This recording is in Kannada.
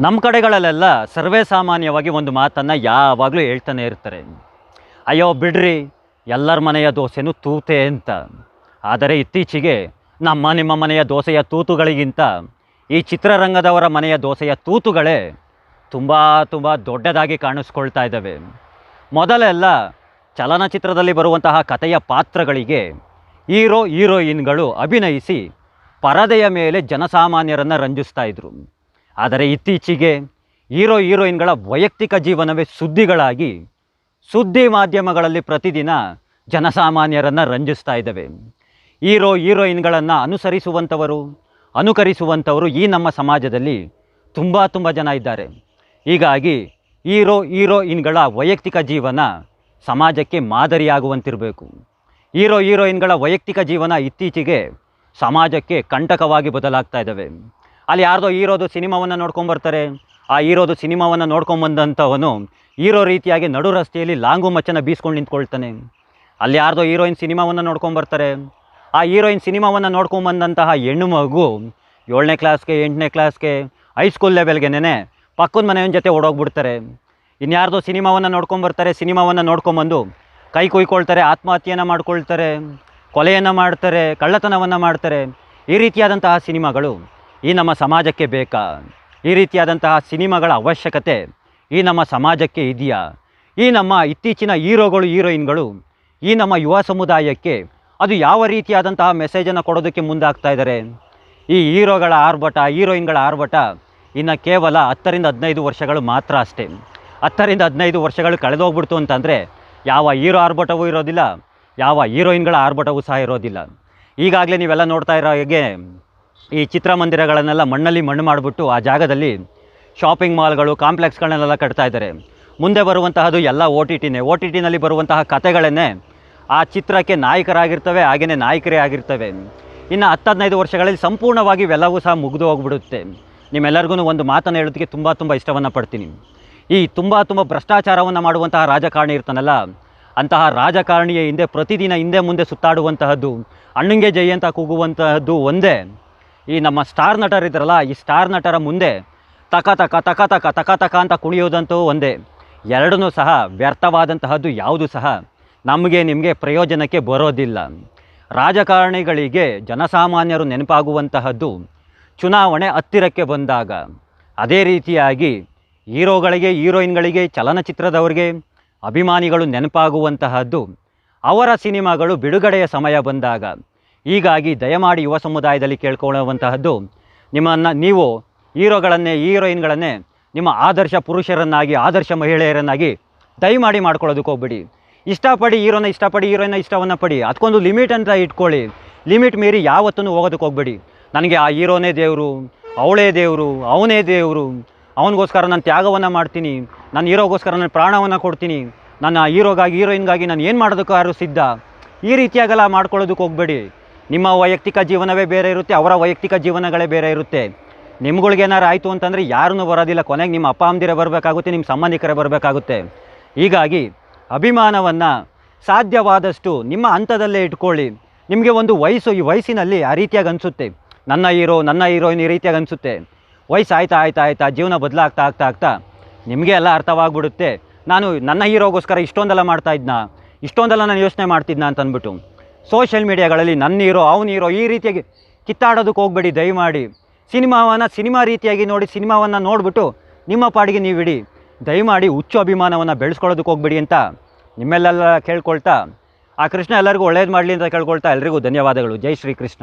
ನಮ್ಮ ಕಡೆಗಳಲ್ಲೆಲ್ಲ ಸರ್ವೇ ಸಾಮಾನ್ಯವಾಗಿ ಒಂದು ಮಾತನ್ನು ಯಾವಾಗಲೂ ಹೇಳ್ತಾನೆ ಇರ್ತಾರೆ. ಅಯ್ಯೋ ಬಿಡ್ರಿ, ಎಲ್ಲರ ಮನೆಯ ದೋಸೆನೂ ತೂತೆ ಅಂತ. ಆದರೆ ಇತ್ತೀಚೆಗೆ ನಮ್ಮ ನಿಮ್ಮ ಮನೆಯ ದೋಸೆಯ ತೂತುಗಳಿಗಿಂತ ಈ ಚಿತ್ರರಂಗದವರ ಮನೆಯ ದೋಸೆಯ ತೂತುಗಳೇ ತುಂಬ ತುಂಬ ದೊಡ್ಡದಾಗಿ ಕಾಣಿಸ್ಕೊಳ್ತಾ ಇದ್ದಾವೆ. ಮೊದಲೆಲ್ಲ ಚಲನಚಿತ್ರದಲ್ಲಿ ಬರುವಂತಹ ಕಥೆಯ ಪಾತ್ರಗಳಿಗೆ ಹೀರೋ ಹೀರೋಯಿನ್ಗಳು ಅಭಿನಯಿಸಿ ಪರದೆಯ ಮೇಲೆ ಜನಸಾಮಾನ್ಯರನ್ನು ರಂಜಿಸ್ತಾ ಇದ್ರು. ಆದರೆ ಇತ್ತೀಚೆಗೆ ಹೀರೋ ಹೀರೋಯಿನ್ಗಳ ವೈಯಕ್ತಿಕ ಜೀವನವೇ ಸುದ್ದಿಗಳಾಗಿ ಸುದ್ದಿ ಮಾಧ್ಯಮಗಳಲ್ಲಿ ಪ್ರತಿದಿನ ಜನಸಾಮಾನ್ಯರನ್ನು ರಂಜಿಸ್ತಾ ಇದ್ದಾವೆ. ಹೀರೋ ಹೀರೋಯಿನ್ಗಳನ್ನು ಅನುಸರಿಸುವಂಥವರು, ಅನುಕರಿಸುವಂಥವರು ಈ ನಮ್ಮ ಸಮಾಜದಲ್ಲಿ ತುಂಬ ತುಂಬ ಜನ ಇದ್ದಾರೆ. ಹೀಗಾಗಿ ಹೀರೋ ಹೀರೋಯಿನ್ಗಳ ವೈಯಕ್ತಿಕ ಜೀವನ ಸಮಾಜಕ್ಕೆ ಮಾದರಿಯಾಗುವಂತಿರಬೇಕು. ಹೀರೋ ಹೀರೋಯಿನ್ಗಳ ವೈಯಕ್ತಿಕ ಜೀವನ ಇತ್ತೀಚೆಗೆ ಸಮಾಜಕ್ಕೆ ಕಂಟಕವಾಗಿ ಬದಲಾಗ್ತಾ ಇದ್ದಾವೆ. ಅಲ್ಲಿ ಯಾರ್ದೋ ಹೀರೋದು ಸಿನಿಮಾವನ್ನು ನೋಡ್ಕೊಂಬರ್ತಾರೆ. ಆ ಹೀರೋದು ಸಿನಿಮಾವನ್ನು ನೋಡ್ಕೊಂಬಂದಂಥವನು ಹೀರೋ ರೀತಿಯಾಗಿ ನಡು ರಸ್ತೆಯಲ್ಲಿ ಲಾಂಗು ಮಚ್ಚನ ಬೀಸ್ಕೊಂಡು ನಿಂತ್ಕೊಳ್ತಾನೆ. ಅಲ್ಲಿ ಯಾರ್ದೋ ಹೀರೋಯಿನ್ ಸಿನಿಮಾವನ್ನು ನೋಡ್ಕೊಂಬರ್ತಾರೆ. ಆ ಹೀರೋಯಿನ್ ಸಿನಿಮಾವನ್ನು ನೋಡ್ಕೊಂಬಂದಂತಹ ಹೆಣ್ಣು ಮಗು ಏಳನೇ ಕ್ಲಾಸ್ಗೆ, ಎಂಟನೇ ಕ್ಲಾಸ್ಗೆ ಹೈಸ್ಕೂಲ್ ಲೆವೆಲ್ಗೆನೇ ಪಕ್ಕದ ಮನೆಯವನ ಜೊತೆ ಓಡೋಗ್ಬಿಡ್ತಾರೆ. ಇನ್ಯಾರ್ದೋ ಸಿನಿಮಾವನ್ನು ನೋಡ್ಕೊಂಬರ್ತಾರೆ, ಸಿನಿಮಾವನ್ನು ನೋಡ್ಕೊಂಬಂದು ಕೈ ಕುಯ್ಕೊಳ್ತಾರೆ, ಆತ್ಮಹತ್ಯೆಯನ್ನು ಮಾಡ್ಕೊಳ್ತಾರೆ, ಕೊಲೆಯನ್ನು ಮಾಡ್ತಾರೆ, ಕಳ್ಳತನವನ್ನು ಮಾಡ್ತಾರೆ. ಈ ರೀತಿಯಾದಂತಹ ಸಿನಿಮಾಗಳು. ಈ ನಮ್ಮ ಸಮಾಜಕ್ಕೆ ಬೇಕಾ? ಈ ರೀತಿಯಾದಂತಹ ಸಿನಿಮಾಗಳ ಅವಶ್ಯಕತೆ ಈ ನಮ್ಮ ಸಮಾಜಕ್ಕೆ ಇದೆಯಾ? ಈ ನಮ್ಮ ಇತ್ತೀಚಿನ ಹೀರೋಗಳು, ಹೀರೋಯಿನ್ಗಳು, ಈ ನಮ್ಮ ಯುವ ಸಮುದಾಯಕ್ಕೆ ಅದು ಯಾವ ರೀತಿಯಾದಂತಹ ಮೆಸೇಜನ್ನು ಕೊಡೋದಕ್ಕೆ ಮುಂದಾಗ್ತಾ ಇದ್ದಾರೆ ಈ ಹೀರೋಗಳ ಆರ್ಭಟ, ಹೀರೋಯಿನ್ಗಳ ಆರ್ಭಟ ಇನ್ನು ಕೇವಲ ಹತ್ತರಿಂದ ಹದಿನೈದು ವರ್ಷಗಳು ಮಾತ್ರ ಅಷ್ಟೇ. ಹತ್ತರಿಂದ ಹದಿನೈದು ವರ್ಷಗಳು ಕಳೆದೋಗ್ಬಿಡ್ತು ಅಂತಂದರೆ ಯಾವ ಹೀರೋ ಆರ್ಭಟವೂ ಇರೋದಿಲ್ಲ, ಯಾವ ಹೀರೋಯಿನ್ಗಳ ಆರ್ಭಟವೂ ಸಹ ಇರೋದಿಲ್ಲ. ಈಗಾಗಲೇ ನೀವೆಲ್ಲ ನೋಡ್ತಾ ಇರೋ ಹಾಗೆ ಈ ಚಿತ್ರಮಂದಿರಗಳನ್ನೆಲ್ಲ ಮಣ್ಣಲ್ಲಿ ಮಣ್ಣು ಮಾಡಿಬಿಟ್ಟು ಆ ಜಾಗದಲ್ಲಿ ಶಾಪಿಂಗ್ ಮಾಲ್ಗಳು, ಕಾಂಪ್ಲೆಕ್ಸ್ಗಳನ್ನೆಲ್ಲ ಕಟ್ತಾ ಇದ್ದಾರೆ. ಮುಂದೆ ಬರುವಂತಹದ್ದು ಎಲ್ಲ ಓ ಟಿ ಟಿನೇ ಓ ಟಿ ಟಿನಲ್ಲಿ ಬರುವಂತಹ ಕಥೆಗಳನ್ನೇ ಆ ಚಿತ್ರಕ್ಕೆ ನಾಯಕರಾಗಿರ್ತವೆ ಹಾಗೆಯೇ ನಾಯಕರೇ ಆಗಿರ್ತವೆ. ಇನ್ನು ಹತ್ತು ಹದಿನೈದು ವರ್ಷಗಳಲ್ಲಿ ಸಂಪೂರ್ಣವಾಗಿ ಇವೆಲ್ಲವೂ ಸಹ ಮುಗಿದು ಹೋಗ್ಬಿಡುತ್ತೆ. ನಿಮ್ಮೆಲ್ಲರಿಗೂ ಒಂದು ಮಾತನ್ನು ಹೇಳೋದಕ್ಕೆ ತುಂಬ ತುಂಬ ಇಷ್ಟವನ್ನು ಪಡ್ತೀನಿ. ಈ ತುಂಬ ತುಂಬ ಭ್ರಷ್ಟಾಚಾರವನ್ನು ಮಾಡುವಂತಹ ರಾಜಕಾರಣಿ ಇರ್ತಾನಲ್ಲ, ಅಂತಹ ರಾಜಕಾರಣಿಯ ಹಿಂದೆ, ಪ್ರತಿದಿನ ಹಿಂದೆ ಮುಂದೆ ಸುತ್ತಾಡುವಂತಹದ್ದು, ಅಣ್ಣಂಗೆ ಜೈ ಅಂತ ಕೂಗುವಂತಹದ್ದು ಒಂದೇ. ಈ ನಮ್ಮ ಸ್ಟಾರ್ ನಟರಿದ್ದಾರಲ್ಲ ಈ ಸ್ಟಾರ್ ನಟರ ಮುಂದೆ ತಕ ತಕ ತಕ ತಕ ತಕ ತಕ ಅಂತ ಕುಣಿಯೋದಂತೂ ಒಂದೇ. ಎರಡನ್ನೂ ಸಹ ವ್ಯರ್ಥವಾದಂತಹದ್ದು ಯಾವುದು ಸಹ ನಮಗೆ ನಿಮಗೆ ಪ್ರಯೋಜನಕ್ಕೆ ಬರೋದಿಲ್ಲ. ರಾಜಕಾರಣಿಗಳಿಗೆ ಜನಸಾಮಾನ್ಯರು ನೆನಪಾಗುವಂತಹದ್ದು ಚುನಾವಣೆ ಹತ್ತಿರಕ್ಕೆ ಬಂದಾಗ. ಅದೇ ರೀತಿಯಾಗಿ ಹೀರೋಗಳಿಗೆ, ಹೀರೋಯಿನ್ಗಳಿಗೆ, ಚಲನಚಿತ್ರದವರಿಗೆ ಅಭಿಮಾನಿಗಳು ನೆನಪಾಗುವಂತಹದ್ದು. ಅವರ ಸಿನಿಮಾಗಳು ಬಿಡುಗಡೆಯ ಸಮಯ ಬಂದಾಗ. ಹೀಗಾಗಿ ದಯಮಾಡಿ ಯುವ ಸಮುದಾಯದಲ್ಲಿ ಕೇಳ್ಕೊಳ್ಳುವಂತಹದ್ದು, ನಿಮ್ಮನ್ನು ನೀವು ಹೀರೋಗಳನ್ನೇ, ಹೀರೋಯಿನ್ಗಳನ್ನೇ, ನಿಮ್ಮ ಆದರ್ಶ ಪುರುಷರನ್ನಾಗಿ, ಆದರ್ಶ ಮಹಿಳೆಯರನ್ನಾಗಿ ದಯಮಾಡಿ ಮಾಡ್ಕೊಳ್ಳೋದಕ್ಕೆ ಹೋಗ್ಬಿಡಿ. ಇಷ್ಟಪಡಿ ಹೀರೋನ, ಇಷ್ಟಪಡಿ ಹೀರೋಯಿನ ಇಷ್ಟವನ್ನು ಪಡಿ. ಅದಕ್ಕೊಂದು ಲಿಮಿಟ್ ಅಂತ ಇಟ್ಕೊಳ್ಳಿ. ಲಿಮಿಟ್ ಮೀರಿ ಯಾವತ್ತೂ ಹೋಗೋದಕ್ಕೆ ಹೋಗ್ಬೇಡಿ. ನನಗೆ ಆ ಹೀರೋನೇ ದೇವರು, ಅವಳೇ ದೇವರು, ಅವನೇ ದೇವರು, ಅವನಿಗೋಸ್ಕರ ನಾನು ತ್ಯಾಗವನ್ನು ಮಾಡ್ತೀನಿ, ನನ್ನ ಹೀರೋಗೋಸ್ಕರ ನಾನು ಪ್ರಾಣವನ್ನು ಕೊಡ್ತೀನಿ, ನನ್ನ ಹೀರೋಗಾಗಿ, ಹೀರೋಯಿನ್ಗಾಗಿ ನಾನು ಏನು ಮಾಡೋದಕ್ಕಾದ್ರೂ ಸಿದ್ಧ. ಈ ರೀತಿಯಾಗೆಲ್ಲ ಮಾಡ್ಕೊಳ್ಳೋದಕ್ಕೆ ಹೋಗಬೇಡಿ. ನಿಮ್ಮ ವೈಯಕ್ತಿಕ ಜೀವನವೇ ಬೇರೆ ಇರುತ್ತೆ, ಅವರ ವೈಯಕ್ತಿಕ ಜೀವನಗಳೇ ಬೇರೆ ಇರುತ್ತೆ. ನಿಮ್ಗಳ್ಗೇನಾರು ಆಯಿತು ಅಂತಂದರೆ ಯಾರೂ ಬರೋದಿಲ್ಲ. ಕೊನೆಗೆ ನಿಮ್ಮ ಅಪ್ಪ, ಅಮ್ಮದಿರೇ ಬರಬೇಕಾಗುತ್ತೆ, ನಿಮ್ಮ ಸಂಬಂಧಿಕರೇ ಬರಬೇಕಾಗುತ್ತೆ. ಹೀಗಾಗಿ ಅಭಿಮಾನವನ್ನು ಸಾಧ್ಯವಾದಷ್ಟು ನಿಮ್ಮ ಹಂತದಲ್ಲೇ ಇಟ್ಕೊಳ್ಳಿ. ನಿಮಗೆ ಒಂದು ವಯಸ್ಸು, ಈ ವಯಸ್ಸಿನಲ್ಲಿ ಆ ರೀತಿಯಾಗಿ ಅನಿಸುತ್ತೆ. ನನ್ನ ಹೀರೋ, ನನ್ನ ಹೀರೋಯಿನ್ ಈ ರೀತಿಯಾಗಿ ಅನಿಸುತ್ತೆ. ವಯಸ್ಸು ಆಯ್ತಾ ಆಯ್ತಾ ಆಯ್ತಾ, ಜೀವನ ಬದಲಾಗ್ತಾ, ಆಗ್ತಾ ಆಗ್ತಾ ನಿಮಗೆ ಎಲ್ಲ ಅರ್ಥವಾಗ್ಬಿಡುತ್ತೆ. ನಾನು ನನ್ನ ಹೀರೋಗೋಸ್ಕರ ಇಷ್ಟೊಂದೆಲ್ಲ ಮಾಡ್ತಾ ಇದ್ನ? ಇಷ್ಟೊಂದೆಲ್ಲ ನಾನು ಯೋಚನೆ ಮಾಡ್ತಿದ್ನ ಅಂತ ಅಂದ್ಬಿಟ್ಟು ಸೋಷಿಯಲ್ ಮೀಡಿಯಾಗಳಲ್ಲಿ ನನ್ನ ಹೀರೋ ಈ ರೀತಿಯಾಗಿ ಕಿತ್ತಾಡೋದಕ್ಕೆ ಹೋಗಬೇಡಿ, ದಯಮಾಡಿ. ಸಿನಿಮಾವನ್ನು ಸಿನಿಮಾ ರೀತಿಯಾಗಿ ನೋಡಿ ಸಿನಿಮಾವನ್ನು ನೋಡಿಬಿಟ್ಟು ನಿಮ್ಮ ಪಾಡಿಗೆ ನೀವು ಇಡಿ ದಯಮಾಡಿ ಹುಚ್ಚು ಅಭಿಮಾನವನ್ನು ಬೆಳೆಸ್ಕೊಳ್ಳೋದಕ್ಕೆ ಹೋಗ್ಬೇಡಿ ಅಂತ ನಿಮ್ಮೆಲ್ಲೆಲ್ಲ ಕೇಳ್ಕೊಳ್ತಾ, ಆ ಕೃಷ್ಣ ಎಲ್ಲರಿಗೂ ಒಳ್ಳೇದು ಮಾಡಲಿ ಅಂತ ಕೇಳ್ಕೊಳ್ತಾ ಎಲ್ರಿಗೂ ಧನ್ಯವಾದಗಳು. ಜೈ ಶ್ರೀ ಕೃಷ್ಣ.